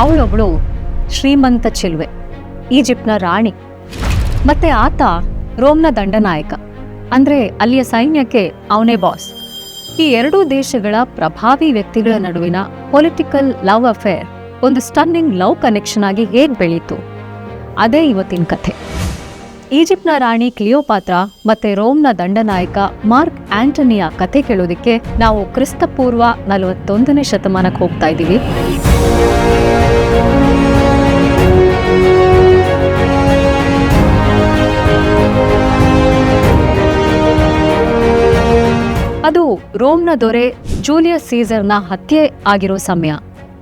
ಅವಳೊಬ್ಳು ಶ್ರೀಮಂತ ಚೆಲುವೆ, ಈಜಿಪ್ಟ್ನ ರಾಣಿ, ಮತ್ತೆ ಆತ ರೋಮ್ನ ದಂಡನಾಯಕ. ಅಂದ್ರೆ ಅಲ್ಲಿಯ ಸೈನ್ಯಕ್ಕೆ ಅವನೇ ಬಾಸ್. ಈ ಎರಡೂ ದೇಶಗಳ ಪ್ರಭಾವಿ ವ್ಯಕ್ತಿಗಳ ನಡುವಿನ ಪೊಲಿಟಿಕಲ್ ಲವ್ ಅಫೇರ್ ಒಂದು ಸ್ಟನ್ನಿಂಗ್ ಲವ್ ಕನೆಕ್ಷನ್ ಆಗಿ ಹೇಗೆ ಬೆಳೀತು? ಅದೇ ಇವತ್ತಿನ ಕಥೆ. ಈಜಿಪ್ಟ್ನ ರಾಣಿ ಕ್ಲಿಯೋಪಾತ್ರ ಮತ್ತೆ ರೋಮ್ನ ದಂಡನಾಯಕ ಮಾರ್ಕ್ ಆಂಟನಿಯ ಕಥೆ ಕೇಳೋದಕ್ಕೆ ನಾವು ಕ್ರಿಸ್ತಪೂರ್ವ ನಲವತ್ತೊಂದನೇ ಶತಮಾನಕ್ಕೆ ಹೋಗ್ತಾ ಇದ್ದೀವಿ. ಅದು ರೋಮ್ನ ದೊರೆ ಜೂಲಿಯಸ್ ಸೀಸರ್ನ ಹತ್ಯೆ ಆಗಿರೋ ಸಮಯ.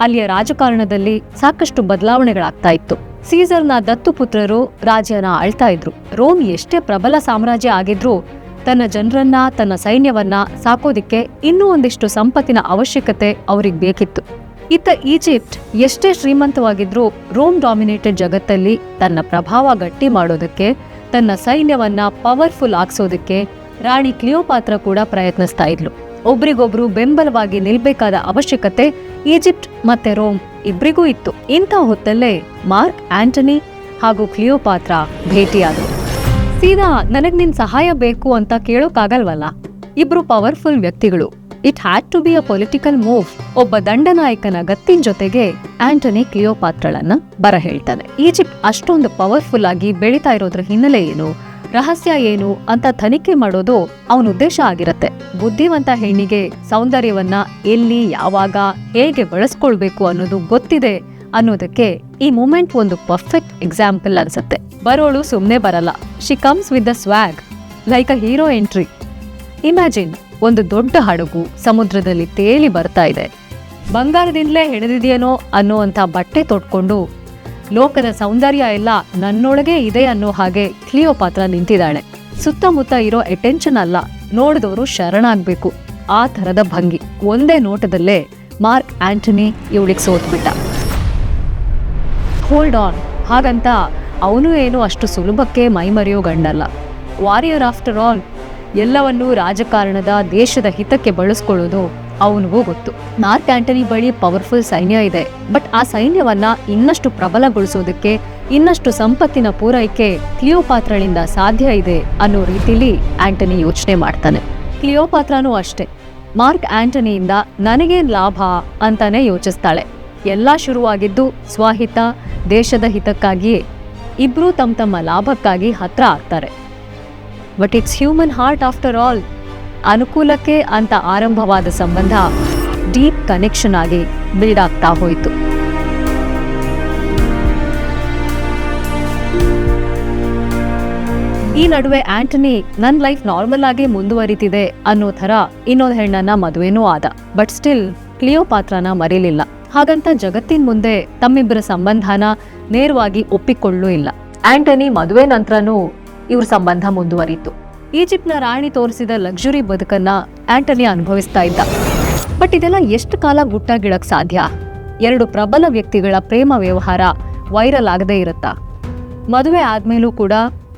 ಅಲ್ಲಿಯ ರಾಜಕಾರಣದಲ್ಲಿ ಸಾಕಷ್ಟು ಬದಲಾವಣೆಗಳಾಗ್ತಾ ಇತ್ತು. ಸೀಸರ್ನ ದತ್ತುಪುತ್ರರು ರಾಜ್ಯನ ಅಳ್ತಾ ಇದ್ರು. ರೋಮ್ ಎಷ್ಟೇ ಪ್ರಬಲ ಸಾಮ್ರಾಜ್ಯ ಆಗಿದ್ರೂ ತನ್ನ ಜನರನ್ನ, ತನ್ನ ಸೈನ್ಯವನ್ನ ಸಾಕೋದಿಕ್ಕೆ ಇನ್ನೂ ಒಂದಿಷ್ಟು ಸಂಪತ್ತಿನ ಅವಶ್ಯಕತೆ ಅವ್ರಿಗೆ ಬೇಕಿತ್ತು. ಇತ್ತ ಈಜಿಪ್ಟ್ ಎಷ್ಟೇ ಶ್ರೀಮಂತವಾಗಿದ್ರೂ ರೋಮ್ ಡಾಮಿನೇಟೆಡ್ ಜಗತ್ತಲ್ಲಿ ತನ್ನ ಪ್ರಭಾವ ಗಟ್ಟಿ ಮಾಡೋದಕ್ಕೆ, ತನ್ನ ಸೈನ್ಯವನ್ನ ಪವರ್ಫುಲ್ ಆಗ್ಸೋದಕ್ಕೆ ರಾಣಿ ಕ್ಲಿಯೋಪಾತ್ರ ಕೂಡ ಪ್ರಯತ್ನಿಸ್ತಾ ಇದ್ಲು. ಒಬ್ರಿಗೊಬ್ರು ಬೆಂಬಲವಾಗಿ ನಿಲ್ಬೇಕಾದ ಅವಶ್ಯಕತೆ ಈಜಿಪ್ಟ್ ಮತ್ತೆ ರೋಮ್ ಇಬ್ರಿಗೂ ಇತ್ತು. ಇಂಥ ಹೊತ್ತಲ್ಲೇ ಮಾರ್ಕ್ ಆಂಟನಿ ಹಾಗೂ ಕ್ಲಿಯೋಪಾತ್ರ ಭೇಟಿಯಾದರು. ಸೀದಾ ನನಗ್ ನಿನ್ ಸಹಾಯ ಬೇಕು ಅಂತ ಕೇಳೋಕ್ಕಾಗಲ್ವಲ್ಲ ಇಬ್ರು ಪವರ್ಫುಲ್ ವ್ಯಕ್ತಿಗಳು. It had to be a political move ಒಬ್ಬ ದಂಡನಾಯಕನ ಗತ್ತಿನ ಜೊತೆಗೆ ಆಂಟನಿ ಕ್ಲಿಯೋಪಾತ್ರಳನ್ನ ಬರ ಹೇಳ್ತಾನೆ. ಈಜಿಪ್ಟ್ ಅಷ್ಟೊಂದು ಪವರ್ಫುಲ್ ಆಗಿ ಬೆಳೀತಾ ಇರೋದ್ರ ಹಿನ್ನೆಲೆ ಏನು? ರಹಸ್ಯ ಏನು ಅಂತ ತನಿಖೆ ಮಾಡೋದು ಅವನ ಉದ್ದೇಶ ಆಗಿರತ್ತೆ. ಬುದ್ಧಿವಂತ ಹೆಣ್ಣಿಗೆ ಸೌಂದರ್ಯವನ್ನ ಎಲ್ಲಿ, ಯಾವಾಗ, ಹೇಗೆ ಬಳಸ್ಕೊಳ್ಬೇಕು ಅನ್ನೋದು ಗೊತ್ತಿದೆ ಅನ್ನೋದಕ್ಕೆ ಈ ಮೂಮೆಂಟ್ ಒಂದು ಪರ್ಫೆಕ್ಟ್ ಎಕ್ಸಾಂಪಲ್ ಅನ್ಸುತ್ತೆ. ಬರೋಳು ಸುಮ್ಮನೆ ಬರಲ್ಲ. She comes with the swag like a hero entry imagine, ಒಂದು ದೊಡ್ಡ ಹಡಗು ಸಮುದ್ರದಲ್ಲಿ ತೇಲಿ ಬರ್ತಾ ಇದೆ. ಬಂಗಾರದಿಂದಲೇ ಹಿಡಿದಿದೆಯೇನೋ ಅನ್ನುವಂಥ ಬಟ್ಟೆ ತೊಟ್ಕೊಂಡು ಲೋಕದ ಸೌಂದರ್ಯ ಎಲ್ಲ ನನ್ನೊಳಗೆ ಇದೆ ಅನ್ನೋ ಹಾಗೆ ಕ್ಲಿಯೋ ಪಾತ್ರ ನಿಂತಿದ್ದಾಳೆ. ಸುತ್ತಮುತ್ತ ಇರೋ ಅಟೆನ್ಷನ್ ಅಲ್ಲ, ನೋಡಿದವರು ಶರಣಾಗಬೇಕು. ಆ ಥರದ ಭಂಗಿ, ಒಂದೇ ನೋಟದಲ್ಲೇ ಮಾರ್ಕ್ ಆಂಟನಿ ಇವಳಿಗೆ ಸೋತ್ಬಿಟ್ಟ. ಹೋಲ್ಡ್ ಆನ್ ಹಾಗಂತ ಅವನು ಏನು ಅಷ್ಟು ಸುಲಭಕ್ಕೆ ಮೈಮರೆಯೋ ಗಂಡಲ್ಲ. ವಾರಿಯರ್ ಆಫ್ಟರ್ ಆಲ್ ಎಲ್ಲವನ್ನೂ ರಾಜಕಾರಣದ ದೇಶದ ಹಿತಕ್ಕೆ ಬಳಸ್ಕೊಳ್ಳೋದು ಅವನಿಗೂ ಗೊತ್ತು. ಮಾರ್ಕ್ ಆಂಟನಿ ಬಳಿ ಪವರ್ಫುಲ್ ಸೈನ್ಯ ಇದೆ. ಬಟ್ ಆ ಸೈನ್ಯವನ್ನ ಇನ್ನಷ್ಟು ಪ್ರಬಲಗೊಳಿಸೋದಕ್ಕೆ, ಇನ್ನಷ್ಟು ಸಂಪತ್ತಿನ ಪೂರೈಕೆ ಕ್ಲಿಯೋಪಾತ್ರಳಿಂದ ಸಾಧ್ಯ ಇದೆ ಅನ್ನೋ ರೀತಿಲಿ ಆಂಟನಿ ಯೋಚನೆ ಮಾಡ್ತಾನೆ. ಕ್ಲಿಯೋಪಾತ್ರನೂ ಅಷ್ಟೇ. ಮಾರ್ಕ್ ಆಂಟನಿಯಿಂದ ನನಗೇನ್ ಲಾಭ ಅಂತಾನೆ ಯೋಚಿಸ್ತಾಳೆ. ಎಲ್ಲ ಶುರುವಾಗಿದ್ದು ಸ್ವಹಿತ, ದೇಶದ ಹಿತಕ್ಕಾಗಿಯೇ. ಇಬ್ಬರೂ ತಮ್ಮ ತಮ್ಮ ಲಾಭಕ್ಕಾಗಿ ಹತ್ರ ಆಗ್ತಾರೆ. But it's human heart after all ಅನುಕೂಲಕ್ಕೆ ಅಂತ ಆರಂಭವಾದ ಸಂಬಂಧ ಡೀಪ್ ಕನೆಕ್ಷನ್ ಆಗಿ ಬಿಲ್ಡ್ ಆಗ್ತಾ ಹೋಯಿತು. ಈ ನಡುವೆ ಆಂಟನಿ ನನ್ನ ಲೈಫ್ ನಾರ್ಮಲ್ ಆಗಿ ಮುಂದುವರಿತಿದೆ ಅನ್ನೋ ಥರ ಇನ್ನೊಂದು ಹೆಣ್ಣನ್ನ ಮದುವೆನೂ ಆದ. ಬಟ್ ಸ್ಟಿಲ್ ಕ್ಲಿಯೋಪಾತ್ರನ ಮರೀಲಿಲ್ಲ. ಹಾಗಂತ ಜಗತ್ತಿನ ಮುಂದೆ ತಮ್ಮಿಬ್ಬರ ಸಂಬಂಧನ ನೇರವಾಗಿ ಒಪ್ಪಿಕೊಳ್ಳೂ ಇಲ್ಲ. ಆಂಟನಿ ಮದುವೆ ನಂತರನೂ ಇವ್ರ ಸಂಬಂಧ ಮುಂದುವರಿತು. ಈಜಿಪ್ಟ್ನ ರಾಣಿ ತೋರಿಸಿದ ಲಕ್ಸುರಿ ಬದುಕನ್ನ ಆಂಟನಿ ಅನುಭವಿಸ್ತಾ ಇದ್ದ. ಬಟ್ ಇದೆಲ್ಲ ಎಷ್ಟು ಕಾಲ ಗುಟ್ಟಾಗಿಡಕ್ ಸಾಧ್ಯ? ಎರಡು ಪ್ರಬಲ ವ್ಯಕ್ತಿಗಳ ಪ್ರೇಮ ವ್ಯವಹಾರ ವೈರಲ್ ಆಗದೇ ಇರುತ್ತಾ? ಮದುವೆ ಆದ್ಮೇಲೂ ಕೂಡ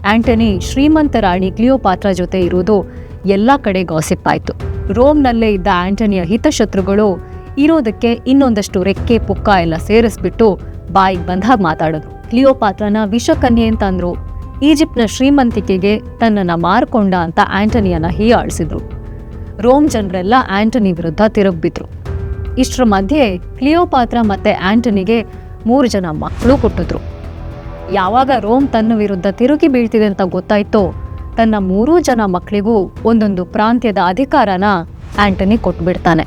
ಆಂಟನಿ ಶ್ರೀಮಂತ ರಾಣಿ ಕ್ಲಿಯೋಪಾತ್ರ ಜೊತೆ ಇರೋದು ಎಲ್ಲ ಕಡೆ ಗಾಸಿಪ್ ಆಯ್ತು. ರೋಮ್ನಲ್ಲೇ ಇದ್ದ ಆಂಟನಿಯ ಹಿತಶತ್ರುಗಳು ಇರೋದಕ್ಕೆ ಇನ್ನೊಂದಷ್ಟು ರೆಕ್ಕೆ ಪುಕ್ಕ ಎಲ್ಲ ಸೇರಿಸ್ಬಿಟ್ಟು ಬಾಯಿಗೆ ಬಂದಾಗ ಮಾತಾಡೋದು. ಕ್ಲಿಯೋಪಾತ್ರನ ವಿಷಕನ್ಯೆ ಅಂತಂದ್ರು ಈಜಿಪ್ಟ್ನ ಶ್ರೀಮಂತಿಕೆಗೆ ತನ್ನನ್ನು ಮಾರ್ಕೊಂಡ ಅಂತ ಆಂಟನಿಯನ್ನ ಹೀಯಾಳಿಸಿದ್ರು. ರೋಮ್ ಜನರೆಲ್ಲ ಆಂಟನಿ ವಿರುದ್ಧ ತಿರುಗ್ಬಿದ್ರು. ಇಷ್ಟರ ಮಧ್ಯೆ ಕ್ಲಿಯೋಪಾತ್ರ ಮತ್ತೆ ಆಂಟನಿಗೆ ಮೂರು ಜನ ಮಕ್ಕಳು ಕೊಟ್ಟಿದ್ರು. ಯಾವಾಗ ರೋಮ್ ತನ್ನ ವಿರುದ್ಧ ತಿರುಗಿ ಬೀಳ್ತಿದೆ ಅಂತ ಗೊತ್ತಾಯ್ತೋ, ತನ್ನ ಮೂರೂ ಜನ ಮಕ್ಕಳಿಗೂ ಒಂದೊಂದು ಪ್ರಾಂತ್ಯದ ಅಧಿಕಾರನ ಆಂಟನಿ ಕೊಟ್ಬಿಡ್ತಾನೆ.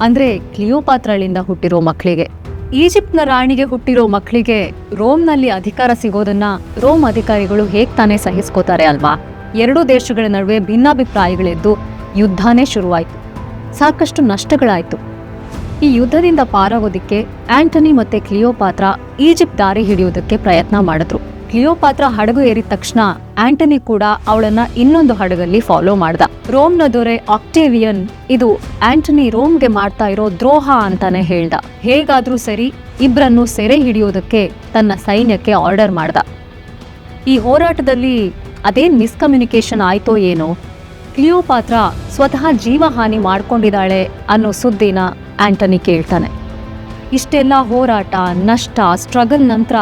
ಅಂದರೆ ಕ್ಲಿಯೋಪಾತ್ರಳಿಂದ ಹುಟ್ಟಿರೋ ಮಕ್ಕಳಿಗೆ. ಈಜಿಪ್ಟ್ನ ರಾಣಿಗೆ ಹುಟ್ಟಿರೋ ಮಕ್ಕಳಿಗೆ ರೋಮ್ನಲ್ಲಿ ಅಧಿಕಾರ ಸಿಗೋದನ್ನ ರೋಮ್ ಅಧಿಕಾರಿಗಳು ಹೇಗ್ ತಾನೇ ಸಹಿಸ್ಕೋತಾರೆ ಅಲ್ವಾ? ಎರಡೂ ದೇಶಗಳ ನಡುವೆ ಭಿನ್ನಾಭಿಪ್ರಾಯಗಳೆದ್ದು ಯುದ್ಧನೇ ಶುರುವಾಯಿತು. ಸಾಕಷ್ಟು ನಷ್ಟಗಳಾಯಿತು. ಈ ಯುದ್ಧದಿಂದ ಪಾರಾಗೋದಿಕ್ಕೆ ಆಂಟನಿ ಮತ್ತೆ ಕ್ಲಿಯೋಪಾತ್ರ ಈಜಿಪ್ಟ್ ದಾರಿ ಹಿಡಿಯೋದಕ್ಕೆ ಪ್ರಯತ್ನ ಮಾಡಿದ್ರು. ಕ್ಲಿಯೋಪಾತ್ರ ಹಡಗು ಏರಿದ ತಕ್ಷಣ ಆಂಟನಿ ಕೂಡ ಅವಳನ್ನ ಇನ್ನೊಂದು ಹಡಗಲ್ಲಿ ಫಾಲೋ ಮಾಡ್ದ. ರೋಮ್ನ ದೊರೆ ಆಕ್ಟೇವಿಯನ್ ಇದು ಆಂಟನಿ ರೋಮ್ಗೆ ಮಾಡ್ತಾ ಇರೋ ದ್ರೋಹ ಅಂತಾನೆ ಹೇಳ್ದ. ಹೇಗಾದ್ರೂ ಸರಿ ಇಬ್ಬರನ್ನು ಸೆರೆ ಹಿಡಿಯೋದಕ್ಕೆ ತನ್ನ ಸೈನ್ಯಕ್ಕೆ ಆರ್ಡರ್ ಮಾಡ್ದ. ಈ ಹೋರಾಟದಲ್ಲಿ ಅದೇನ್ ಮಿಸ್ಕಮ್ಯುನಿಕೇಶನ್ ಆಯ್ತೋ ಏನೋ, ಕ್ಲಿಯೋಪಾತ್ರ ಸ್ವತಃ ಜೀವಹಾನಿ ಮಾಡ್ಕೊಂಡಿದ್ದಾಳೆ ಅನ್ನೋ ಸುದ್ದಿನ ಆಂಟನಿ ಕೇಳ್ತಾನೆ. ಇಷ್ಟೆಲ್ಲ ಹೋರಾಟ, ನಷ್ಟ ಸ್ಟ್ರಗಲ್ ನಂತರ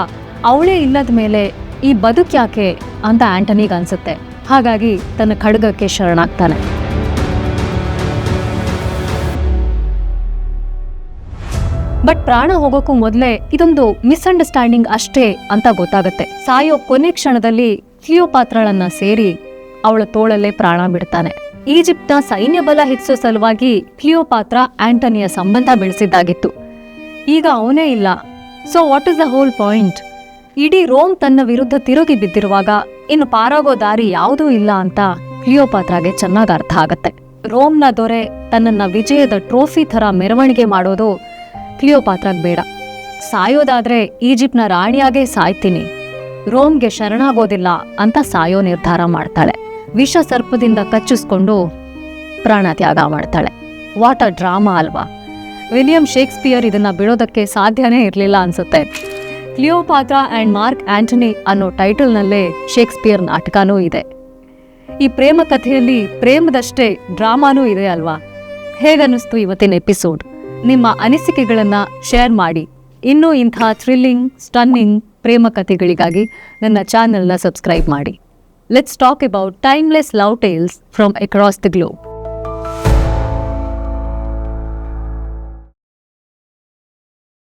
ಅವಳೇ ಇಲ್ಲದ ಮೇಲೆ ಈ ಬದುಕ್ಯಾಕೆ ಅಂತ ಆಂಟನಿಗೆ ಅನ್ಸುತ್ತೆ. ಹಾಗಾಗಿ ತನ್ನ ಖಡ್ಗಕ್ಕೆ ಶರಣಾಗ್ತಾನೆ. ಬಟ್ ಪ್ರಾಣ ಹೋಗೋಕ್ಕೂ ಮೊದಲೇ ಇದೊಂದು ಮಿಸ್ಅಂಡರ್ಸ್ಟ್ಯಾಂಡಿಂಗ್ ಅಷ್ಟೇ ಅಂತ ಗೊತ್ತಾಗುತ್ತೆ. ಸಾಯೋ ಕೊನೆ ಕ್ಷಣದಲ್ಲಿ ಕ್ಲಿಯೋಪಾತ್ರಳನ್ನ ಸೇರಿ ಅವಳ ತೋಳಲ್ಲೇ ಪ್ರಾಣ ಬಿಡ್ತಾನೆ. ಈಜಿಪ್ಟ್ನ ಸೈನ್ಯ ಬಲ ಹೆಚ್ಚಿಸೋ ಸಲುವಾಗಿ ಕ್ಲಿಯೋಪಾತ್ರ ಆಂಟನಿಯ ಸಂಬಂಧ ಬೆಳೆಸಿದ್ದಾಗಿತ್ತು. ಈಗ ಅವನೇ ಇಲ್ಲ. So what is the whole point ಇಡೀ ರೋಮ್ ತನ್ನ ವಿರುದ್ಧ ತಿರುಗಿ ಬಿದ್ದಿರುವಾಗ, ಇನ್ನು ಪಾರಾಗೋ ದಾರಿ ಯಾವುದೂ ಇಲ್ಲ ಅಂತ ಕ್ಲಿಯೋಪಾತ್ರಾಗೆ ಚೆನ್ನಾಗಿ ಅರ್ಥ ಆಗತ್ತೆ. ರೋಮ್ನ ದೊರೆ ತನ್ನನ್ನ ವಿಜಯದ ಟ್ರೋಫಿ ಥರ ಮೆರವಣಿಗೆ ಮಾಡೋದು ಕ್ಲಿಯೋಪಾತ್ರಾಗ್ ಬೇಡ. ಸಾಯೋದಾದ್ರೆ ಈಜಿಪ್ಟ್ನ ರಾಣಿಯಾಗೇ ಸಾಯ್ತೀನಿ. ರೋಮ್ಗೆ ಶರಣಾಗೋದಿಲ್ಲ ಅಂತ ಸಾಯೋ ನಿರ್ಧಾರ ಮಾಡ್ತಾಳೆ. ವಿಷ ಸರ್ಪದಿಂದ ಕಚ್ಚಿಸ್ಕೊಂಡು ಪ್ರಾಣ ತ್ಯಾಗ ಮಾಡ್ತಾಳೆ. ವಾಟ್ ಅ ಡ್ರಾಮಾ ಅಲ್ವಾ. ವಿಲಿಯಂ ಶೇಕ್ಸ್ಪಿಯರ್ ಇದನ್ನ ಬಿಡೋದಕ್ಕೆ ಸಾಧ್ಯನೇ ಇರಲಿಲ್ಲ ಅನ್ಸುತ್ತೆ. ಕ್ಲಿಯೋಪಾತ್ರ ಆ್ಯಂಡ್ ಮಾರ್ಕ್ ಆಂಟನಿ ಅನ್ನೋ ಟೈಟಲ್ನಲ್ಲೇ ಶೇಕ್ಸ್ಪಿಯರ್ ನಾಟಕನೂ ಇದೆ. ಈ ಪ್ರೇಮ ಕಥೆಯಲ್ಲಿ ಪ್ರೇಮದಷ್ಟೇ ಡ್ರಾಮಾನೂ ಇದೆ ಅಲ್ವಾ? ಹೇಗನ್ನಿಸ್ತು ಇವತ್ತಿನ ಎಪಿಸೋಡ್? ನಿಮ್ಮ ಅನಿಸಿಕೆಗಳನ್ನ ಶೇರ್ ಮಾಡಿ. ಇನ್ನೂ ಇಂಥ ಥ್ರಿಲ್ಲಿಂಗ್, ಸ್ಟನ್ನಿಂಗ್ ಪ್ರೇಮ ಕಥೆಗಳಿಗಾಗಿ ನನ್ನ ಚಾನೆಲ್ನ ಸಬ್ಸ್ಕ್ರೈಬ್ ಮಾಡಿ. Let's talk about timeless love tales from across the globe